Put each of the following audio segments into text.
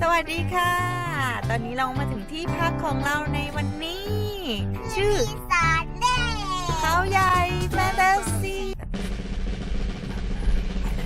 สวัสดีค่ะ ตอนนี้เรามาถึงที่พักของเราในวันนี้ ชื่อสารเด็กเขาใหญ่แฟนตาซีไปเล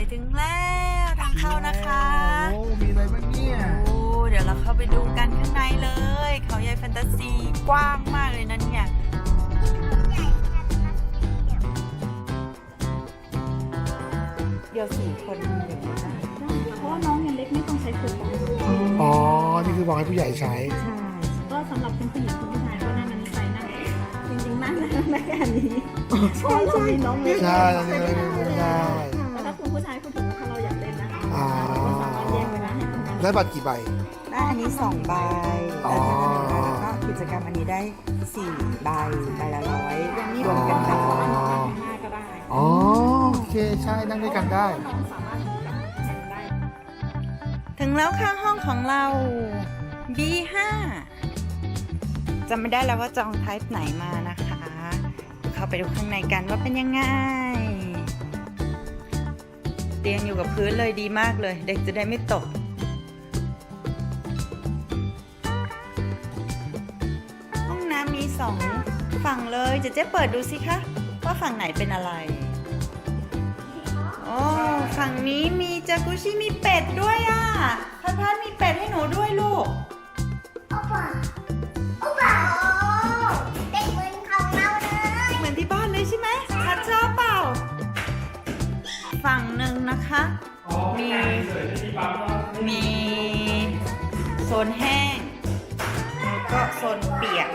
ยถึงแล้วทางเข้านะคะ โอ้ มีอะไรบ้างเนี่ย โอ้ เดี๋ยวเราเข้าไปดูกันข้างในเลย เขาใหญ่แฟนตาซีกว้างมากเลยนะเนี่ยเดี๋ยวสี่คนเดี๋ยวนะเพราะว่าน้องยังเล็กไม่ต้องใช้ฝึกกันอ๋อนี่ คือบอกให้ผู้ใหญ่ใช้ ใช่ก็สำหรับคุณผู้หญิงคุณผู้ชายก็นั่งอันนี้ไปนั่งจริงๆนั่งนั่งได้แค่นี้ใช่ใช่น้องเล็กใช่ตอนนี้เราเล่นไม่แล้วถ้าคุณผู้ชายคุณถึงถ้าเราอยากเล่นนะคะเราสามารถแยกเวลาให้คุณนั่งได้บัตรกี่ใบ ได้อันนี้สองใบอ๋อ แล้วก็กิจกรรมอันนี้ได้สี่ใบใบละร้อยอย่างนี้รวมกันแบแบบบว่าน้องนั่งข้างหน้าก็ได้อ๋อโอเคใช่นั่งด้วยกันได้ น้องสามารถนั่งได้ถึงแล้วค่ะห้องของเรา B5 จำไม่ได้แล้วว่าจองไทป์ไหนมานะคะ เข้าไปดูข้างในกันว่าเป็นยังไง เตียงอยู่กับพื้นเลยดีมากเลย เด็กจะได้ไม่ตกห้องน้ำมีสองฝั่งเลยจะเจ๊เปิดดูสิคะ ว่าฝั่งไหนเป็นอะไรโอ้ฝั่งนี้มีจากุชิมีเป็ดด้วยอะพัดพัดมีเป็ดให้หนูด้วยลูก เด็กเหมือนของเราเลยเหมือนที่บ้านเลยใช่ไหมพัดชอบเปล่า ฝั่งหนึ่งนะคะ มีมีโซนแห้ง แล้วก็โซนเปียก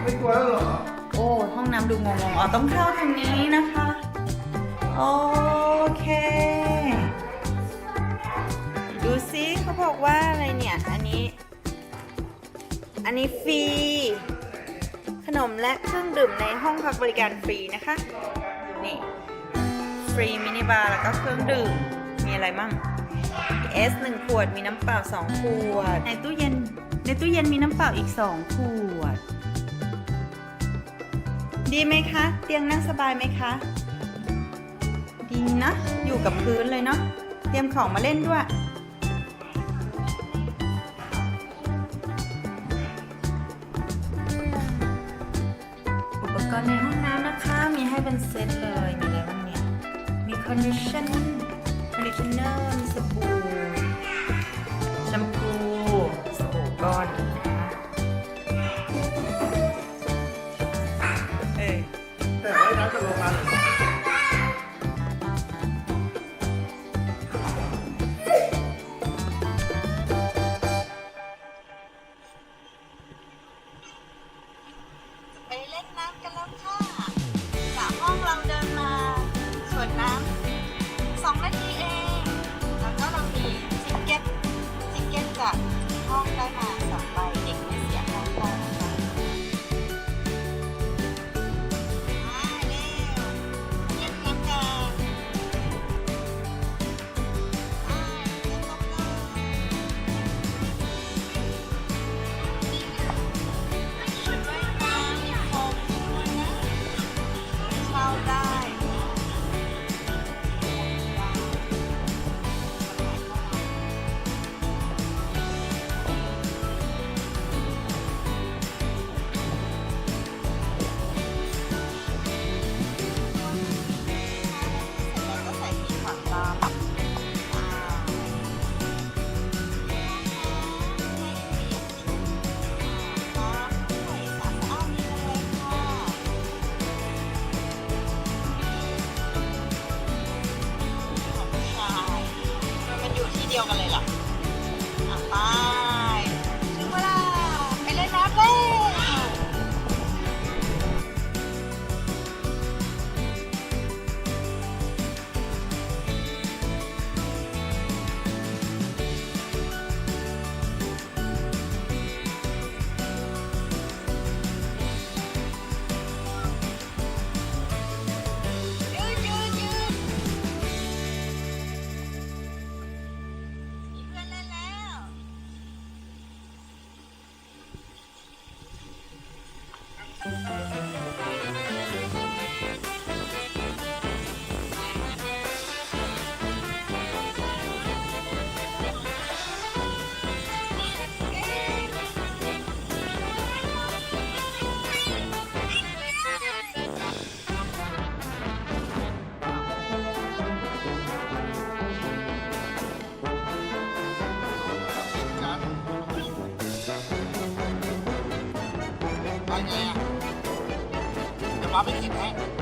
ไม่กลัวแล้วเหรอโอ้ ห้องน้ำดูงงๆอ๋อต้องเข้าทางนี้นะคะ โอเค ดูซิเขาบอกว่าอะไรเนี่ย อันนี้ อันนี้ฟรี ขนมและเครื่องดื่มในห้องพักบริการฟรีนะคะ นี่ ฟรีมินิบาร์แล้วก็เครื่องดื่ม มีอะไรมั่งเอสหนึ่งขวดมีน้ำเปล่าสองขวด ในตู้เย็น ในตู้เย็นมีน้ำเปล่าอีกสองขวด ดีไหมคะ เตียงนั่งสบายไหมคะ ดีนะ อยู่กับพื้นเลยเนาะ เตรียมของมาเล่นด้วย กรณ์ในห้องน้ำนะคะ มีให้เป็นเซตเลย มีอะไรบ้างเนี่ย มีคอนดิชั่นคอนดิชเนอร์ มีสบู่ ป้าไป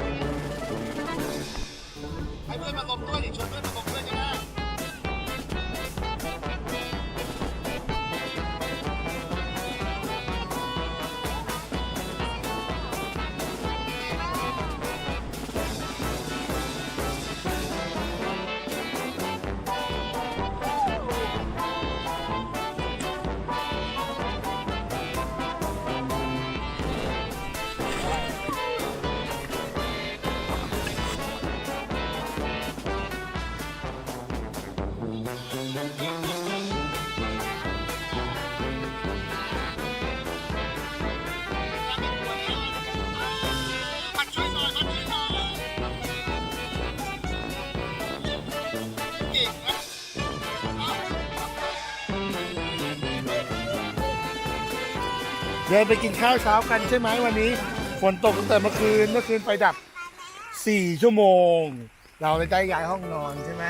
เดินไปกินข้าวเช้ากันใช่ไหมวันนี้ ฝนตกตั้งแต่เมื่อคืนเมื่อคืนไฟดับ 4 ชั่วโมง เราเลยได้ย้ายห้องนอนใช่ไหม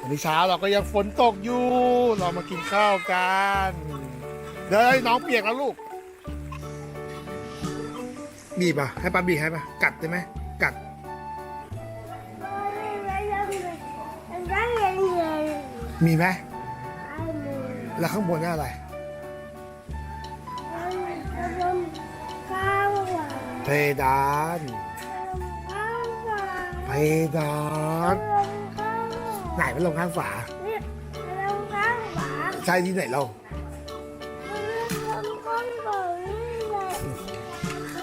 วันนี้เช้าเราก็ยังฝนตกอยู่ เรามากินข้าวกันเดี๋ยวให้น้องเปียกแล้วลูก บีบอะให้ป้าบีบให้ป่ะกัดได้ไหมกัดมีไหมแล้วข้างบนนี่อะไร เพดาน เพดาน ไหนมันลงข้างฝา ใช่ที่ไหนเรา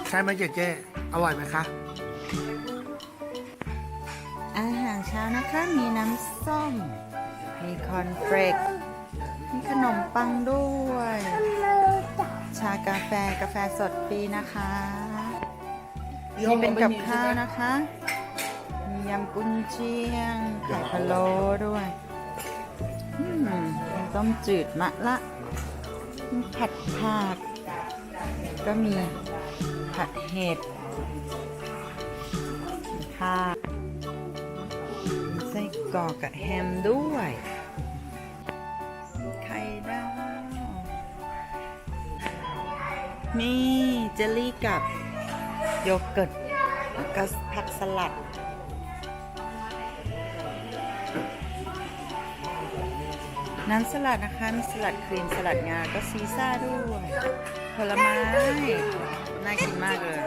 ใช่ไหมเจ๊เจ๊อร่อยไหมคะ อาหารเช้านะคะมีน้ำส้ม มีคอนเฟลกมีขนมปังด้วย ชากาแฟกาแฟสดฟรีนะคะ นี่เป็นกับข้าวนะคะ มียำกุนเชียง ไข่พะโล้ด้วยอืมมีต้มจืดมะละมีผัดผัก ก็มีผัดเห็ดมีข้าวมีไส้กรอกกับแฮมด้วย ไข่ดาวมีเจลลี่กับ โยเกิร์ตแล้วก็ผักสลัด น้ำสลัดนะคะ มีสลัดครีมสลัดงา ก็ซีซ่าด้วย ผลไม้ น่ากินมากเลย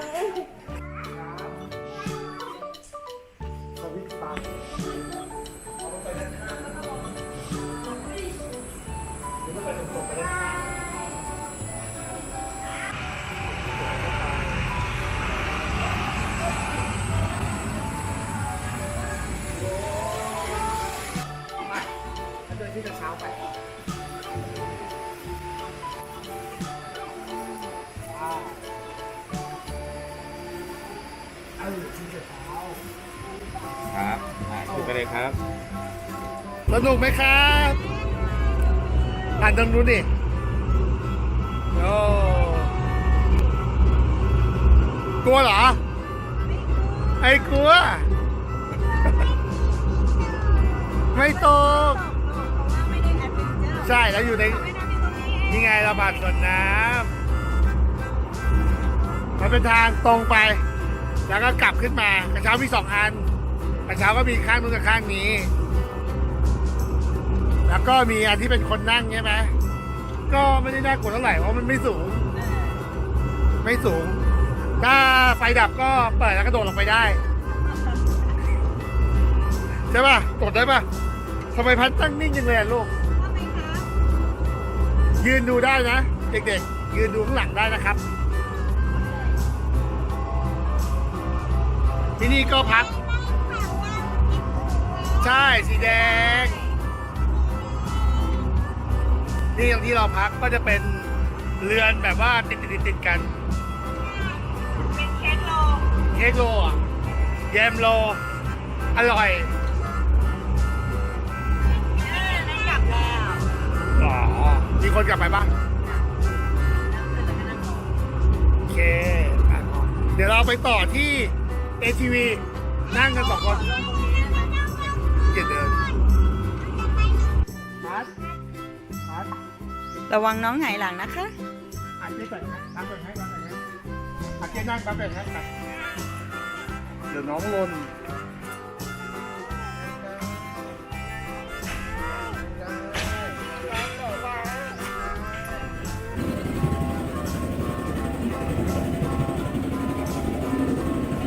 ครับ สนุกไหมครับผ่านตรงนู้นดิโอ้กลัวเหรอ ไอ้กลัว ไม่ตก ใช่แล้วอยู่ในนี่ไงเราผ่านสวนน้ำมันเป็นทางตรงไป แล้วก็กลับขึ้นมากระเช้ามีสองอัน กระเช้าก็มีข้างนู้นกับข้างนี้ แล้วก็มีอันที่เป็นคนนั่งใช่ไหมก็ไม่ได้น่ากลัวเท่าไหร่เพราะมันไม่สูง ไม่สูง ถ้าไฟดับก็เปิดแล้วก็โดดลงไปได้ ใช่ป่ะกดได้ป่ะทำไมพัดตั้งนิ่งจังเลยอะลูก ยืนดูได้นะ เด็กๆ ยืนดูข้างหลังได้นะครับ ที่นี่ก็พัก ใช่ สีแดง นี่ตรงที่เราพักก็จะเป็นเรือนแบบว่าติดติดติดๆกัน เป็นเค้กโลเค้กโลอะแยมโล อร่อยเออได้กลับแล้วอ๋อมีคนกลับไปปะโอเคอะเดี๋ยวเราไปต่อที่ ATV นั่งกันสองคน เกียดเดินพัดพัดระวังน้องหงายหลังนะคะ อัดได้ก่อนนะตั้งก่อนให้ตั้งก่อนนะอัดแค่นั่งปั๊บแบบนั้นไปดี๋ยวน้องหล่น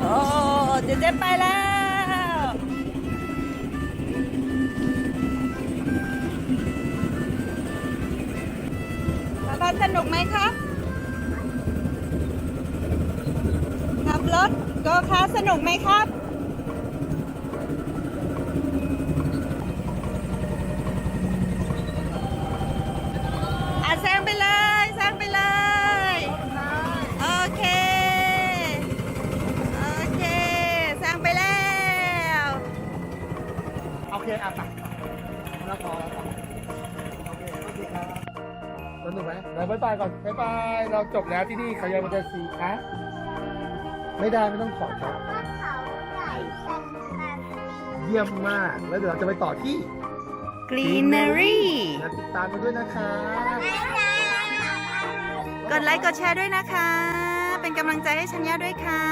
โอ้เจ๊เจ๊ไปแล้ว ป้าป้าสนุกไหมครับขับรถโก็คาร์ทสนุกไหมครับาบายบายก่อนบายบาย เราจบแล้วที่นี่เขายังมันจะสีคะไม่ได้ไม่ต้องขอครับ เขาใหญ่ชันชันเยี่ยมมาก แล้วเดี๋ยวเราจะไปต่อที่ Greenery นะติดตามกันด้วยนะคะ กดไลค์กดแชร์ด้วยนะคะ เป็นกำลังใจให้ชัญญาด้วยค่ะ